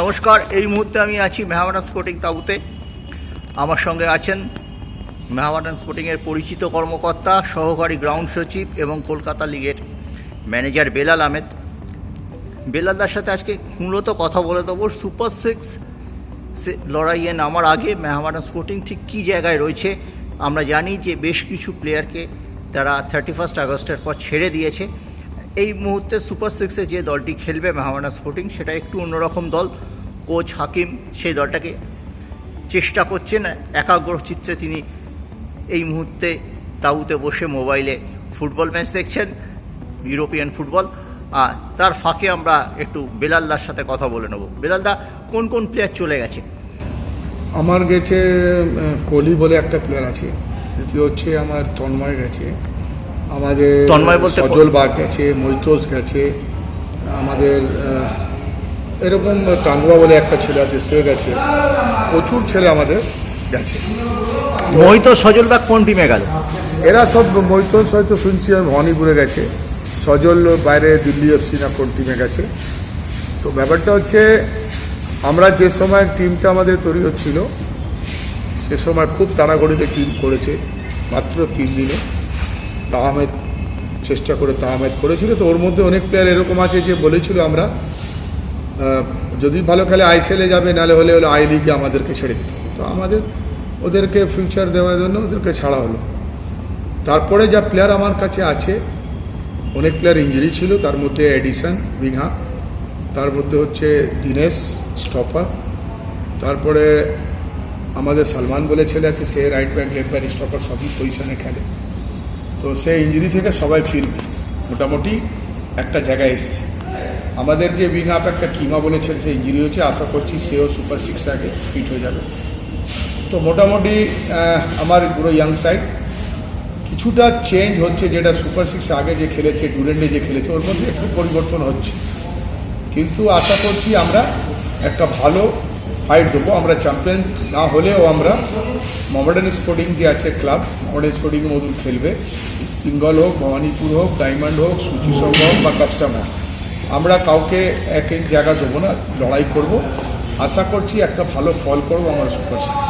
নমস্কার, এই মুহূর্তে আমি আছি মেহামাডান স্পোর্টিং তাবুতে। আমার সঙ্গে আছেন মেহামাডান স্পোর্টিংয়ের পরিচিত কর্মকর্তা, সহকারী গ্রাউন্ড সচিব এবং কলকাতা লিগের ম্যানেজার বেলাল আহমেদ। বেলালদার সাথে আজকে মূলত কথা বলে দেবো। সুপার সিক্স লড়াইয়ে নামার আগে মেহামাডান স্পোর্টিং ঠিক কী জায়গায় রয়েছে? আমরা জানি যে বেশ কিছু প্লেয়ারকে তারা থার্টি ফার্স্ট আগস্টের পর ছেড়ে দিয়েছে। এই মুহূর্তে সুপার সিক্সে যে দলটি খেলবে মেহামাডান স্পোর্টিং সেটা একটু অন্যরকম দল। কোচ হাকিম সেই দলটাকে চেষ্টা করছেন। একাগ্র চিত্রে তিনি এই মুহূর্তে তাঁবুতে বসে মোবাইলে ফুটবল ম্যাচ দেখছেন, ইউরোপিয়ান ফুটবল। আর তার ফাঁকে আমরা একটু বেলালদার সাথে কথা বলে নেব। বেলালদা, কোন কোন প্লেয়ার চলে গেছে? আমার গেছে কোহলি বলে একটা প্লেয়ার আছে। দ্বিতীয় হচ্ছে আমার তন্ময় গেছে। আমাদের তন্ময় বলতে সজল বাগ গেছে মৈতোষ গেছে আমাদের এরকম টাঙ্গুয়া বলে একটা ছেলে আছে সে গেছে। প্রচুর ছেলে আমাদের গেছে। মোহিত সজলবাগ কোন টিমে গেল? এরা সব মৈতোষ হয়তো শুনছি ভবানীপুরে গেছে। সজল বাইরে দিল্লি এফসি না কোন টিমে গেছে। তো ব্যাপারটা হচ্ছে আমরা যে সময় টিমটা আমাদের তৈরি হচ্ছিল সে সময় খুব তাড়াগড়িতে টিম করেছে মাত্র তিন দিনে। তাহমেদ, চেষ্টা করে তাহমেদ করেছিল। তো ওর মধ্যে অনেক প্লেয়ার এরকম আছে যে বলেছিল আমরা যদি ভালো খেলে আইসিএলে যাবে, নাহলে হলে হলে আই লিগে আমাদেরকে ছেড়ে দিতে তো আমাদের, ওদেরকে ফিউচার দেওয়ার জন্য ওদেরকে ছাড়া হলো। তারপরে যা প্লেয়ার আমার কাছে আছে, অনেক প্লেয়ার ইঞ্জুরি ছিল, তার মধ্যে এডিসন বিঘা তার মধ্যে হচ্ছে দীনেশ স্টপার তারপরে আমাদের সালমান বলে ছেলে আছে, সে right back left back stopper সবই পজিশনে খেলে। তো সেই ইঞ্জুরি থেকে সবাই ফিরবে। মোটামুটি একটা জায়গায় এসছে। আমাদের যে উইং আপ একটা কিমা বলেছেন, সে ইঞ্জুরি হয়েছে। আশা করছি সেও সুপার সিক্স আগে ফিট হয়ে যাবে। তো মোটামুটি আমার পুরো ইয়াং সাইড কিছুটা চেঞ্জ হচ্ছে যেটা সুপার সিক্স আগে যে খেলেছে ডুরেন্ডে যে খেলেছে, ওর মধ্যে একটু পরিবর্তন হচ্ছে। কিন্তু আশা করছি আমরা একটা ভালো ফাইট দেবো আমরা চ্যাম্পিয়ন না হলেও আমরা মডার্ন স্পোর্টিং যে আছে ক্লাব মডার্ন স্পোর্টিং মধুর খেলবে। বেঙ্গল হোক ভবানীপুর হোক ডায়মন্ড হোক সূচি সংঘ হোক বা কাস্টমার আমরা কাউকে এক এক জায়গা দেবো না লড়াই করব। আশা করছি একটা ভালো ফল করব আমার সুপার সিক্স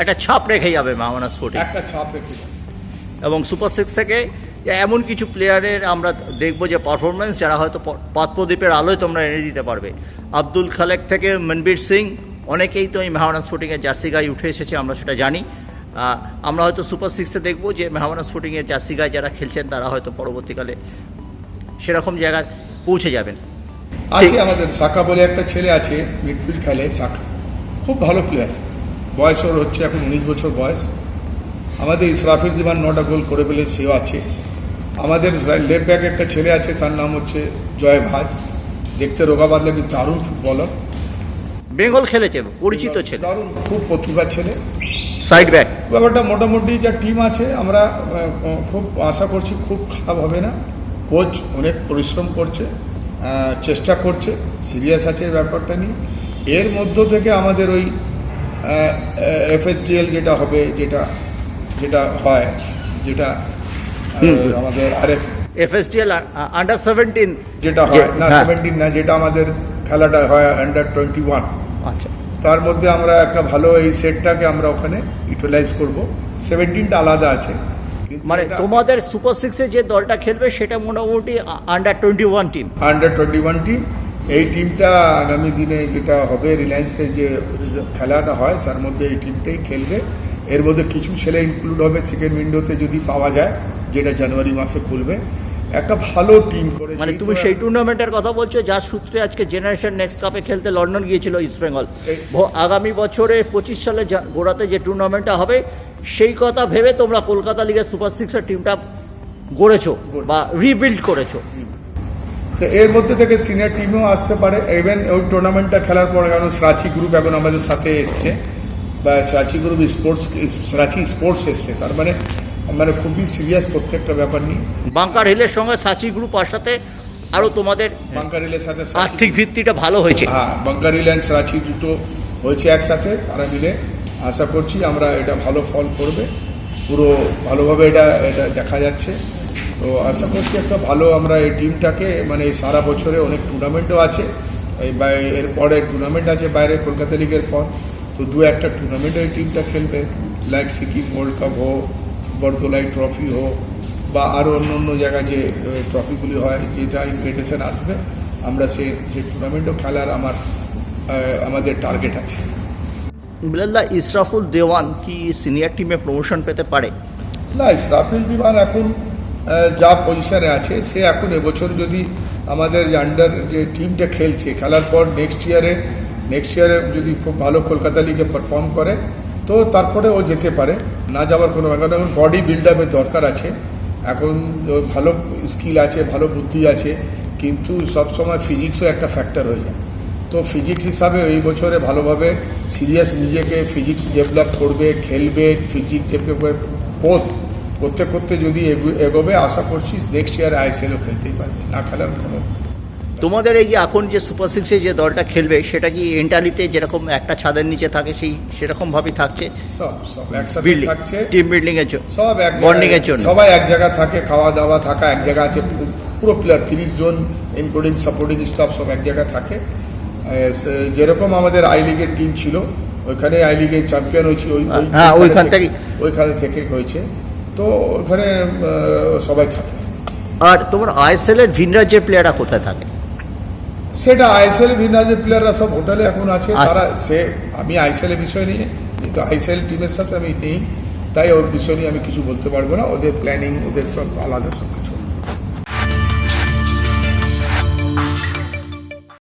একটা ছাপ রেখে যাবে মেহামাডান স্পোর্টিং একটা ছাপ রেখে যাব। এবং সুপার সিক্স থেকে এমন কিছু প্লেয়ারের আমরা দেখব যে পারফরমেন্স যারা হয়তো পাত্রদ্বীপের আলোয় তোমরা এনে দিতে পারবে। আব্দুল খালেক থেকে মনবীর সিং, অনেকেই তো এই মেহামাডান স্পোর্টিংয়ের জার্সি গায়ে উঠে এসেছে, আমরা সেটা জানি। আমরা হয়তো সুপার সিক্সে দেখব যে মেহামাডান স্পোর্টিংয়ের জার্সি গায়ে যারা খেলছেন, তারা হয়তো পরবর্তীকালে সেরকম জায়গায় পৌঁছে যাবেন। আছে আমাদের সাকা বলে একটা ছেলে আছে, মিডফিল্ড খেলে সাকা। খুব ভালো প্লেয়ার বয়স ওর হচ্ছে এখন উনিশ বছর বয়স। আমাদের ইসরাফির দিবান নটা গোল করে ফেলে সেও আছে। আমাদের লেফট ব্যাক একটা ছেলে আছে তার নাম হচ্ছে জয় ভাজ দেখতে রোগা বাদলে কিন্তু দারুণ ফুটবলার? বেঙ্গল খেলেছে পরিচিত ছেলে। দারুণ খুব প্রতিভা ছেলে। Side back. ব্যাপারটা মোটামুটি যা টিম আছে আমরা খুব আশা করছি খুব খারাপ হবে না। কোচ অনেক পরিশ্রম করছে চেষ্টা করছে সিরিয়াস আছে ব্যাপারটা নিয়ে। এর মধ্য থেকে আমাদের ওই এফএসডিএল যেটা হবে যেটা যেটা হয় যেটা আমাদের আরএফ এফএসডিএল আন্ডার সেভেন্টিন যেটা হয় না হ্যাঁ। সেভেন্টিন না যেটা আমাদের খেলাটা হয় আন্ডার টোয়েন্টি ওয়ান আচ্ছা। তার মধ্যে আমরা একটা ভালো এই সেটটাকে আমরা ওখানে ইউটিলাইজ করব। সেভেন্টিনটা আলাদা আছে। মানে তোমাদের সুপার সিক্সে যে দলটা খেলবে সেটা মোটামুটি under twenty one team under twenty one team এই টিমটা আগামী দিনে যেটা হবে রিলায়েন্সের যে খেলাটা হয় তার মধ্যে এই টিমটাই খেলবে। এর মধ্যে কিছু ছেলে ইনক্লুড হবে সেকেন্ড উইন্ডোতে যদি পাওয়া যায়। যেটা জানুয়ারি মাসে খুলবে। একটা ভালো টিম করে মানে তুমি সেই টুর্নামেন্টের কথা বলছো যার সূত্রে আজকে জেনারেশন নেক্সট কাপে খেলতে লন্ডন গিয়েছিল ইস্ট বেঙ্গল আগামী বছরে পঁচিশ সালে গোড়াতে যে টুর্নামেন্টটা হবে সেই কথা ভেবে তোমরা কলকাতা লিগের সুপার সিক্সের টিমটা গড়েছো বা রিবিল্ড করেছ। তো এর মধ্যে থেকে সিনিয়র টিমও আসতে পারে। ইভেন ওই টুর্নামেন্টটা খেলার পরে কারণ সাচি গ্রুপ এখন আমাদের সাথে এসছে। বা Sachi group sports Sachi sports এসছে। তার মানে মানে খুবই সিরিয়াস প্রত্যেকটা ব্যাপার নিয়ে। বাংকার হিলের সঙ্গে সাচি গ্রুপ আসাতে আরও তোমাদের বাঙ্কারিলের সাথে সাচি আর্থিক ভিত্তিটা ভালো হয়েছে। হ্যাঁ বাঙ্কারি ল্যান্ড রাঁচি দুটো হয়েছে একসাথে তারা মিলে। আশা করছি আমরা এটা ভালো ফল করবে। পুরো ভালোভাবে এটা এটা দেখা যাচ্ছে। তো আশা করছি একটা ভালো আমরা এই টিমটাকে মানে সারা বছরে অনেক টুর্নামেন্টও আছে। এই এরপরে টুর্নামেন্ট আছে বাইরে কলকাতা লিগের পর। তো দু একটা টুর্নামেন্টে এই টিমটা খেলবে লাইক সিকিম ওয়ার্ল্ড কাপ হোক বরদোলাই ট্রফি হোক বা আরও অন্য অন্য জায়গায় যে ট্রফিগুলি হয় যেটা ইনভিটেশন আসবে আমরা সে সে টুর্নামেন্টও খেলার আমার আমাদের টার্গেট আছে। বিলালদা ইসরাফুল দেওয়ান কি সিনিয়র টিমে প্রমোশন পেতে পারে? না ইসরাফিল বিমান এখন যা পজিশনে আছে সে এখন এবছর যদি আমাদের যে আন্ডার যে টিমটা খেলছে খেলার পর নেক্সট ইয়ারে নেক্সট ইয়ারে যদি খুব ভালো কলকাতা লিগে পারফর্ম করে তো তারপরে ও যেতে পারে। না যাওয়ার কোনো ব্যাপার এখন বডি বিল্ড আপের দরকার আছে। এখন ভালো স্কিল আছে, ভালো বুদ্ধি আছে, কিন্তু সবসময় ফিজিক্সও একটা ফ্যাক্টর হয়ে যায়। তো ফিজিক্স হিসাবে এই বছরে ভালোভাবে সিরিয়াস নিজেকে ফিজিক্স ডেভেলপ করবে, খেলবে ফিজিক্স ডেভেলপ বোধ করতে করতে যদি এগো- এগোবে, আশা করছি নেক্সট ইয়ার আইএসএলও খেলতেই পারবে। না খেলার কোনো তোমাদের এই যে এখন যে সুপার সিক্সে যে দলটা খেলবে সেটা কি এন্টালিতে যেরকম একটা ছাদের নিচে থাকে সেই সেরকম ভাবেই থাকছে? সব সব একসাথে থাকছে। টিম বিল্ডিং এর জন্য সব এক এর জন্য। সবাই এক জায়গা থাকে খাওয়া দাওয়া থাকা এক জায়গা আছে পুরো প্লেয়ার তিরিশ জন ইনক্লুডিং সাপোর্টিং স্টাফ সব এক জায়গায় থাকে। যেরকম আমাদের আই লিগের টিম ছিল ওইখানে আই লিগে চ্যাম্পিয়ন হয়েছে ওই হ্যাঁ, ওইখান থেকেই। ওইখানে থেকে হয়েছে। তো ওখানে সবাই থাকে। আর তোমার আইএসএল এর ভিন রাজ্যের প্লেয়াররা কোথায় থাকে? সেটা আইএসএল ভিন্নাজের প্লেয়াররা সব হোটেলে এখন আছে আচ্ছা। তারা সে আমি আইএসএল এর বিষয় নিয়ে কিন্তু আইএসএল টিমের সাথে আমি নেই তাই ওর বিষয় নিয়ে আমি কিছু বলতে পারব না ওদের প্ল্যানিং ওদের সব আলাদা সব কিছু